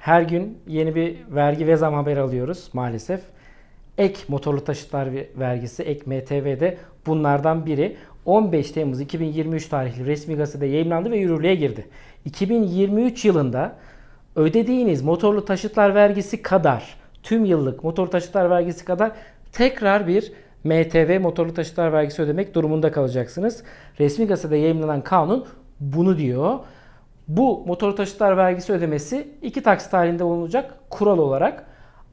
Her gün yeni bir vergi ve zam haberi alıyoruz maalesef. Ek motorlu taşıtlar vergisi, ek MTV'de bunlardan biri 15 Temmuz 2023 tarihli resmi gazetede yayınlandı ve yürürlüğe girdi. 2023 yılında ödediğiniz motorlu taşıtlar vergisi kadar, tüm yıllık motorlu taşıtlar vergisi kadar tekrar bir MTV motorlu taşıtlar vergisi ödemek durumunda kalacaksınız. Resmi gazetede yayınlanan kanun bunu diyor. Bu motorlu taşıtlar vergisi ödemesi iki taksit halinde olacak kural olarak.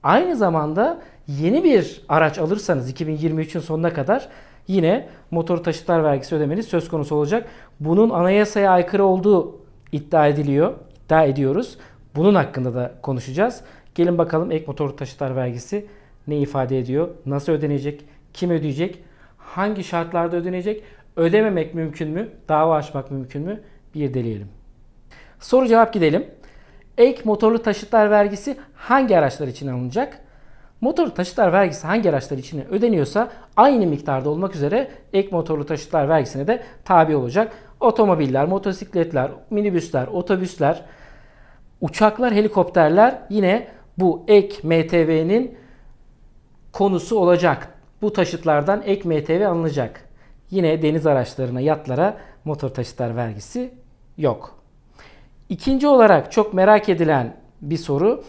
Aynı zamanda yeni bir araç alırsanız 2023'ün sonuna kadar yine motor taşıtlar vergisi ödemeniz söz konusu olacak. Bunun anayasaya aykırı olduğu iddia ediliyor. iddia ediyoruz. Bunun hakkında da konuşacağız. Gelin bakalım ek motor taşıtlar vergisi ne ifade ediyor? Nasıl ödenecek? Kim ödeyecek? Hangi şartlarda ödenecek? Ödememek mümkün mü? Dava açmak mümkün mü? Bir deneyelim. Soru cevap gidelim. Ek motorlu taşıtlar vergisi hangi araçlar için alınacak? Motorlu taşıtlar vergisi hangi araçlar için ödeniyorsa aynı miktarda olmak üzere ek motorlu taşıtlar vergisine de tabi olacak. Otomobiller, motosikletler, minibüsler, otobüsler, uçaklar, helikopterler yine bu ek MTV'nin konusu olacak. Bu taşıtlardan ek MTV alınacak. Yine deniz araçlarına, yatlara motor taşıtlar vergisi yok. İkinci olarak çok merak edilen bir soru.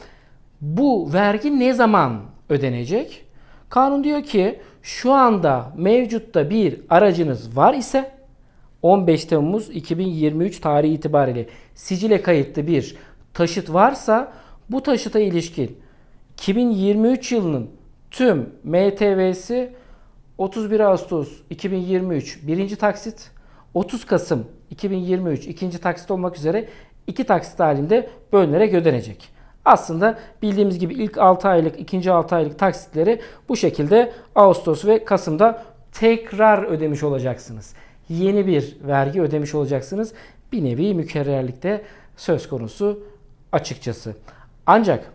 Bu vergi ne zaman ödenecek? Kanun diyor ki şu anda mevcutta bir aracınız var ise 15 Temmuz 2023 tarihi itibariyle sicile kayıtlı bir taşıt varsa bu taşıta ilişkin 2023 yılının tüm MTV'si 31 Ağustos 2023 birinci taksit, 30 Kasım 2023 ikinci taksit olmak üzere iki taksit halinde bölünerek ödenecek. Aslında bildiğimiz gibi ilk 6 aylık, ikinci 6 aylık taksitleri bu şekilde Ağustos ve Kasım'da tekrar ödemiş olacaksınız. Yeni bir vergi ödemiş olacaksınız. Bir nevi mükerrerlikte söz konusu açıkçası. Ancak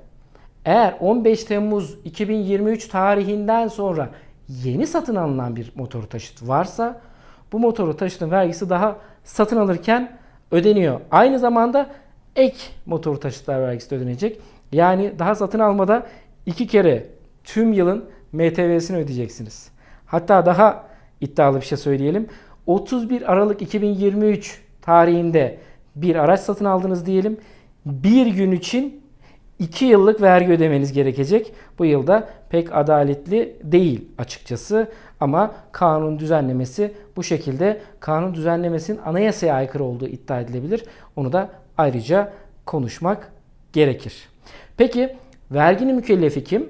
eğer 15 Temmuz 2023 tarihinden sonra yeni satın alınan bir motor taşıt varsa bu motoru taşıtın vergisi daha satın alırken ödeniyor. Aynı zamanda ek motor taşıtlar vergisi de ödenecek. Yani daha satın almada iki kere tüm yılın MTV'sini ödeyeceksiniz. Hatta daha iddialı bir şey söyleyelim. 31 Aralık 2023 tarihinde bir araç satın aldınız diyelim. Bir gün için 2 yıllık vergi ödemeniz gerekecek. Bu yılda pek adaletli değil açıkçası. Ama kanun düzenlemesi bu şekilde kanun düzenlemesinin anayasaya aykırı olduğu iddia edilebilir. Onu da ayrıca konuşmak gerekir. Peki verginin mükellefi kim?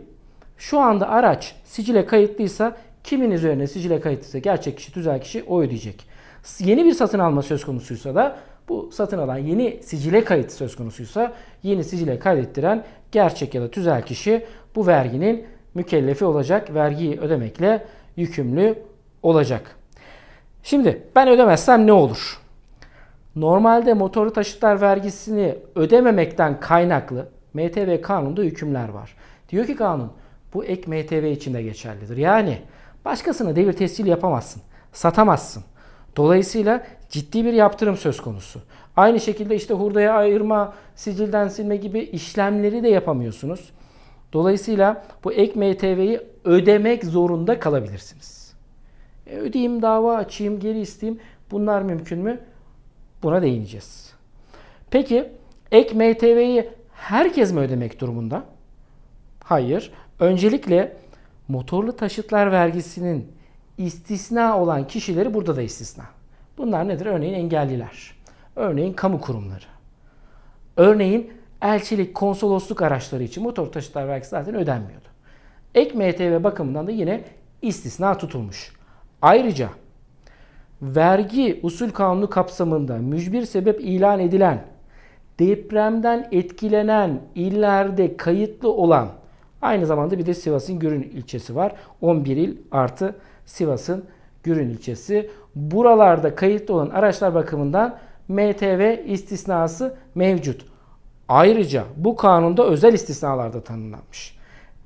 Şu anda araç sicile kayıtlıysa kimin üzerine sicile kayıtlıysa gerçek kişi, tüzel kişi o ödeyecek. Yeni bir satın alma söz konusuysa da bu satın alan yeni sicile kayıt söz konusuysa yeni sicile kaydettiren gerçek ya da tüzel kişi bu verginin mükellefi olacak. Vergiyi ödemekle yükümlü olacak. Şimdi ben ödemezsem ne olur? Normalde motorlu taşıtlar vergisini ödememekten kaynaklı MTV kanunda hükümler var. Diyor ki kanun bu ek MTV için de geçerlidir. Yani başkasına devir tescil yapamazsın, satamazsın. Dolayısıyla ciddi bir yaptırım söz konusu. Aynı şekilde işte hurdaya ayırma, sicilden silme gibi işlemleri de yapamıyorsunuz. Dolayısıyla bu ek MTV'yi ödemek zorunda kalabilirsiniz. E, ödeyeyim, dava açayım, geri isteyeyim. Bunlar mümkün mü? Buna değineceğiz. Peki ek MTV'yi herkes mi ödemek durumunda? Hayır. Öncelikle motorlu taşıtlar vergisinin istisna olan kişileri burada da istisna. Bunlar nedir? Örneğin engelliler. Örneğin kamu kurumları. Örneğin elçilik, konsolosluk araçları için motor taşıtlar vergisi zaten ödenmiyordu. Ek MTV bakımından da yine istisna tutulmuş. Ayrıca vergi usul kanunu kapsamında mücbir sebep ilan edilen, depremden etkilenen illerde kayıtlı olan aynı zamanda bir de Sivas'ın Gürün ilçesi var. 11 il artı Sivas'ın Gürün ilçesi. Buralarda kayıtlı olan araçlar bakımından MTV istisnası mevcut. Ayrıca bu kanunda özel istisnalar da tanımlanmış.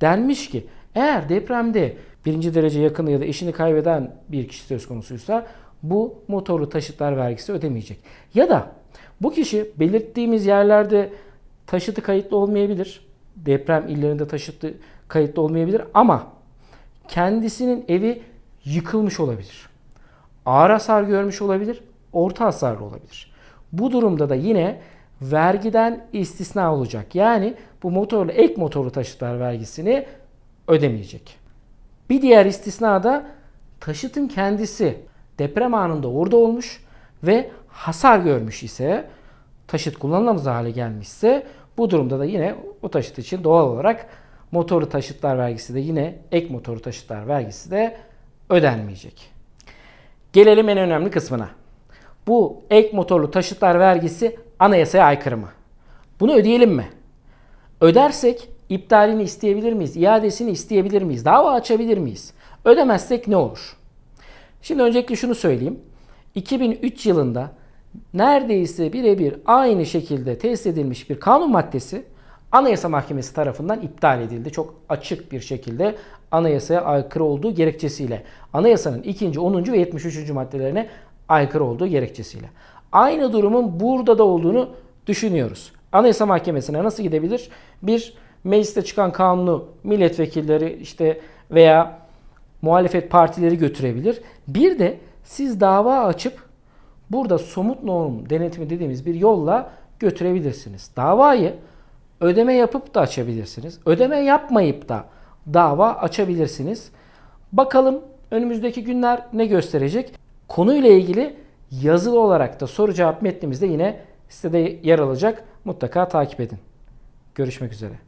Denmiş ki eğer depremde birinci derece yakını ya da eşini kaybeden bir kişi söz konusuysa bu motorlu taşıtlar vergisi ödemeyecek. Ya da bu kişi belirttiğimiz yerlerde taşıtı kayıtlı olmayabilir. Deprem illerinde taşıtı kayıtlı olmayabilir ama kendisinin evi yıkılmış olabilir. Ağır hasar görmüş olabilir, orta hasarlı olabilir. Bu durumda da yine vergiden istisna olacak. Yani bu motorlu ek motorlu taşıtlar vergisini ödemeyecek. Bir diğer istisna da taşıtın kendisi deprem anında orada olmuş ve hasar görmüş ise taşıt kullanılamaz hale gelmişse bu durumda da yine o taşıt için doğal olarak motorlu taşıtlar vergisi de yine ek motorlu taşıtlar vergisi de ödenmeyecek. Gelelim en önemli kısmına. Bu ek motorlu taşıtlar vergisi anayasaya aykırı mı? Bunu ödeyelim mi? Ödersek iptalini isteyebilir miyiz? İadesini isteyebilir miyiz? Dava açabilir miyiz? Ödemezsek ne olur? Şimdi öncelikle şunu söyleyeyim. 2003 yılında neredeyse birebir aynı şekilde tesis edilmiş bir kanun maddesi Anayasa Mahkemesi tarafından iptal edildi. Çok açık bir şekilde anayasaya aykırı olduğu gerekçesiyle. Anayasanın 2. 10. ve 73. maddelerine aykırı olduğu gerekçesiyle. Aynı durumun burada da olduğunu düşünüyoruz. Anayasa Mahkemesi'ne nasıl gidebilir? Bir mecliste çıkan kanunu milletvekilleri işte veya muhalefet partileri götürebilir. Bir de siz dava açıp burada somut norm denetimi dediğimiz bir yolla götürebilirsiniz. Davayı ödeme yapıp da açabilirsiniz. Ödeme yapmayıp da dava açabilirsiniz. Bakalım önümüzdeki günler ne gösterecek? Konuyla ilgili yazılı olarak da soru cevap metnimizde yine sitede yer alacak. Mutlaka takip edin. Görüşmek üzere.